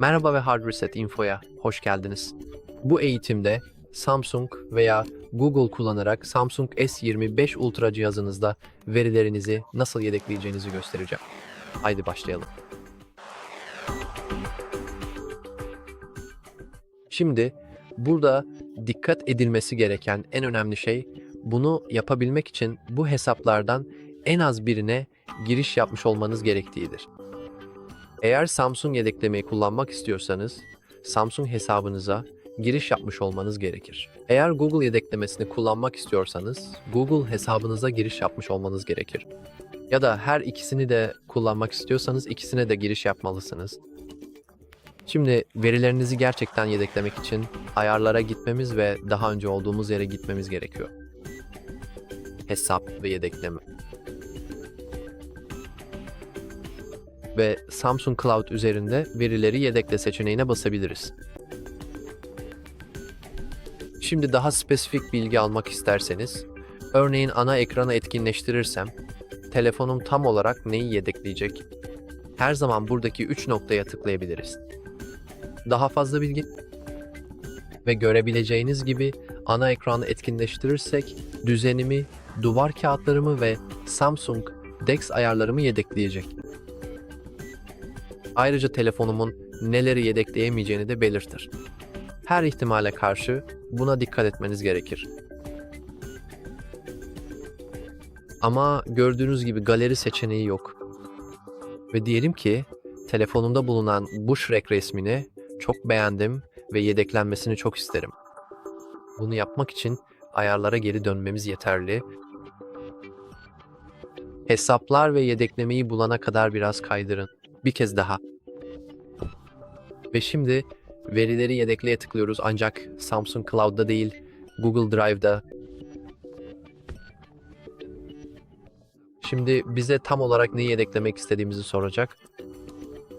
Merhaba ve Hard Reset Info'ya hoş geldiniz. Bu eğitimde Samsung veya Google kullanarak Samsung S25 Ultra cihazınızda verilerinizi nasıl yedekleyeceğinizi göstereceğim. Haydi başlayalım. Şimdi burada dikkat edilmesi gereken en önemli şey bunu yapabilmek için bu hesaplardan en az birine giriş yapmış olmanız gerektiğidir. Eğer Samsung yedeklemeyi kullanmak istiyorsanız Samsung hesabınıza giriş yapmış olmanız gerekir. Eğer Google yedeklemesini kullanmak istiyorsanız Google hesabınıza giriş yapmış olmanız gerekir. Ya da her ikisini de kullanmak istiyorsanız ikisine de giriş yapmalısınız. Şimdi verilerinizi gerçekten yedeklemek için ayarlara gitmemiz ve daha önce olduğumuz yere gitmemiz gerekiyor. Hesap ve yedekleme. Ve Samsung Cloud üzerinde verileri yedekle seçeneğine basabiliriz. Şimdi daha spesifik bilgi almak isterseniz, örneğin ana ekranı etkinleştirirsem, telefonum tam olarak neyi yedekleyecek? Her zaman buradaki 3 noktaya tıklayabiliriz. Daha fazla bilgi ve görebileceğiniz gibi ana ekranı etkinleştirirsek düzenimi, duvar kağıtlarımı ve Samsung DeX ayarlarımı yedekleyecek. Ayrıca telefonumun neleri yedekleyemeyeceğini de belirtir. Her ihtimale karşı buna dikkat etmeniz gerekir. Ama gördüğünüz gibi galeri seçeneği yok. Ve diyelim ki telefonumda bulunan bu Shrek resmini çok beğendim ve yedeklenmesini çok isterim. Bunu yapmak için ayarlara geri dönmemiz yeterli. Hesaplar ve yedeklemeyi bulana kadar biraz kaydırın. Bir kez daha. Ve şimdi verileri yedekleye tıklıyoruz ancak Samsung Cloud'da değil, Google Drive'da. Şimdi bize tam olarak neyi yedeklemek istediğimizi soracak.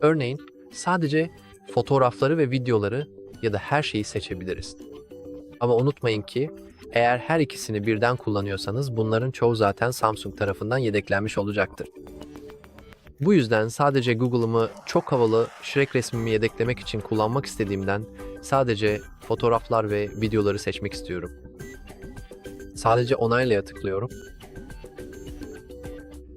Örneğin sadece fotoğrafları ve videoları ya da her şeyi seçebiliriz. Ama unutmayın ki eğer her ikisini birden kullanıyorsanız bunların çoğu zaten Samsung tarafından yedeklenmiş olacaktır. Bu yüzden sadece Google'ımı çok havalı Shrek resmimi yedeklemek için kullanmak istediğimden sadece fotoğraflar ve videoları seçmek istiyorum. Sadece onaylaya tıklıyorum.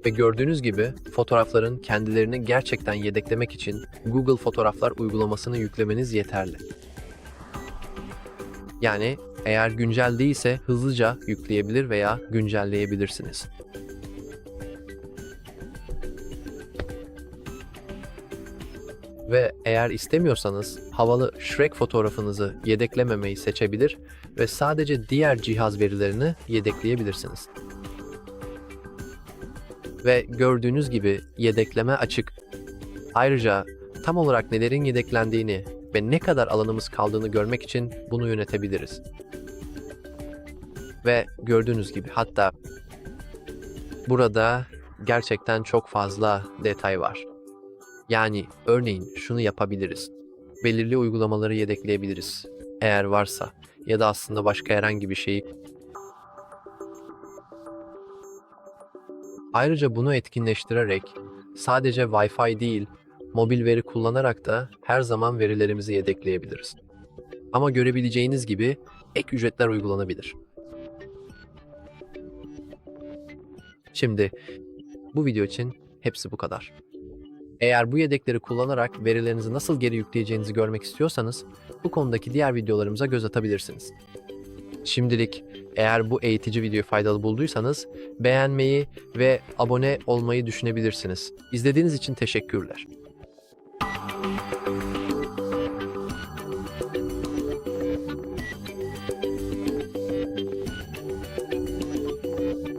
Ve gördüğünüz gibi fotoğrafların kendilerini gerçekten yedeklemek için Google Fotoğraflar uygulamasını yüklemeniz yeterli. Yani eğer güncel değilse hızlıca yükleyebilir veya güncelleyebilirsiniz. Ve eğer istemiyorsanız havalı Shrek fotoğrafınızı yedeklememeyi seçebilir ve sadece diğer cihaz verilerini yedekleyebilirsiniz. Ve gördüğünüz gibi yedekleme açık. Ayrıca tam olarak nelerin yedeklendiğini ve ne kadar alanımız kaldığını görmek için bunu yönetebiliriz. Ve gördüğünüz gibi hatta burada gerçekten çok fazla detay var. Yani örneğin şunu yapabiliriz. Belirli uygulamaları yedekleyebiliriz. Eğer varsa ya da aslında başka herhangi bir şeyi. Ayrıca bunu etkinleştirerek sadece Wi-Fi değil, mobil veri kullanarak da her zaman verilerimizi yedekleyebiliriz. Ama görebileceğiniz gibi ek ücretler uygulanabilir. Şimdi bu video için hepsi bu kadar. Eğer bu yedekleri kullanarak verilerinizi nasıl geri yükleyeceğinizi görmek istiyorsanız bu konudaki diğer videolarımıza göz atabilirsiniz. Şimdilik eğer bu eğitici videoyu faydalı bulduysanız beğenmeyi ve abone olmayı düşünebilirsiniz. İzlediğiniz için teşekkürler.